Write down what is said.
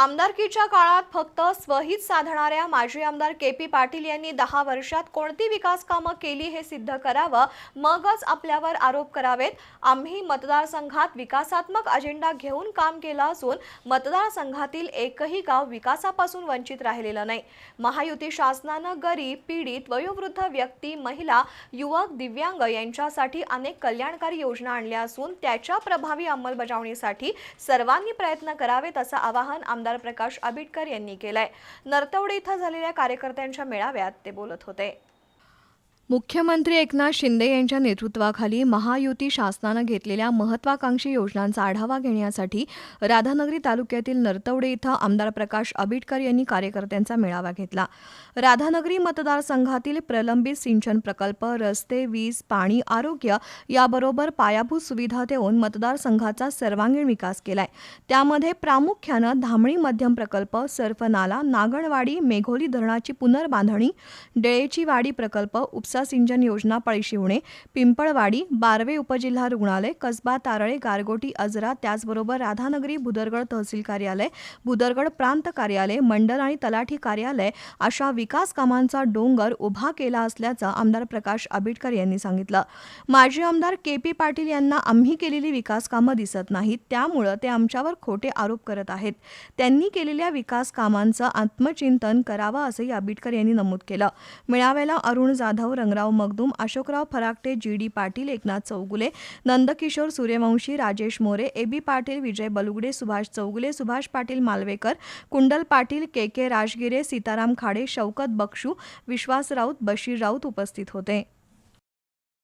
आमदारकीच्या काळात फक्त स्वहित साधणाऱ्या माजी आमदार के पी पाटील यांनी दहा वर्षात कोणती विकास कामं केली हे सिद्ध करावं मगच आपल्यावर आरोप करावेत. आम्ही मतदारसंघात विकासात्मक अजेंडा घेऊन काम केलं असून मतदारसंघातील एकही गाव विकासापासून वंचित राहिलेलं नाही. महायुती शासनानं गरीब पीडित वयोवृद्ध व्यक्ती महिला युवक दिव्यांग यांच्यासाठी अनेक कल्याणकारी योजना आणल्या असून त्याच्या प्रभावी अंमलबजावणीसाठी सर्वांनी प्रयत्न करावेत असं आवाहन आमदार प्रकाश आबिटकर यांनी केलाय. नरतवडे इथं झालेल्या कार्यकर्त्यांच्या मेळाव्यात ते बोलत होते. मुख्यमंत्री एकनाथ शिंदे यांच्या नेतृत्वाखाली महायुती शासनानं घेतलेल्या महत्वाकांक्षी योजनांचा आढावा घेण्यासाठी राधानगरी तालुक्यातील नरतवडे इथं आमदार प्रकाश आबिटकर यांनी कार्यकर्त्यांचा मेळावा घेतला. राधानगरी मतदारसंघातील प्रलंबित सिंचन प्रकल्प रस्ते वीज पाणी आरोग्य याबरोबर पायाभूत सुविधा देऊन मतदारसंघाचा सर्वांगीण विकास केलाय. त्यामध्ये प्रामुख्यानं धामणी मध्यम प्रकल्प सर्फनाला नागणवाडी मेघोली धरणाची पुनर्बांधणी डेळेची वाडी प्रकल्प उपसा सिंचन योजना पळीशिवणे पिंपळवाडी बारवे उपजिल्हा रुग्णालय कसबा तारळे गारगोटी अजरा त्याचबरोबर राधानगरी भुदरगड तहसील कार्यालय भुदरगड प्रांत कार्यालय मंडल आणि तलाठी कार्यालय अशा विकास कामांचा डोंगर उभा केला असल्याचं आमदार प्रकाश आबिटकर यांनी सांगितलं. माजी आमदार के पी पाटील यांना आम्ही केलेली विकास कामं दिसत नाहीत त्यामुळं ते आमच्यावर खोटे आरोप करत आहेत. त्यांनी केलेल्या विकास कामांचं आत्मचिंतन करावं असंही आबिटकर यांनी नमूद केलं. मेळाव्याला Arun Jadhav Rang Rangrao Magdum Ashokrao Farakate G D Patil Eknath Chougule Nandkishor Suryavanshi Rajesh More A B Patil Vijay Balugade Subhash Chougule Subhash Patil Malvekar Kundal Patil K K Rajgire Sitaram Khade Shaukat Bakshu Vishwas Raut Bashir Raut उपस्थित होते.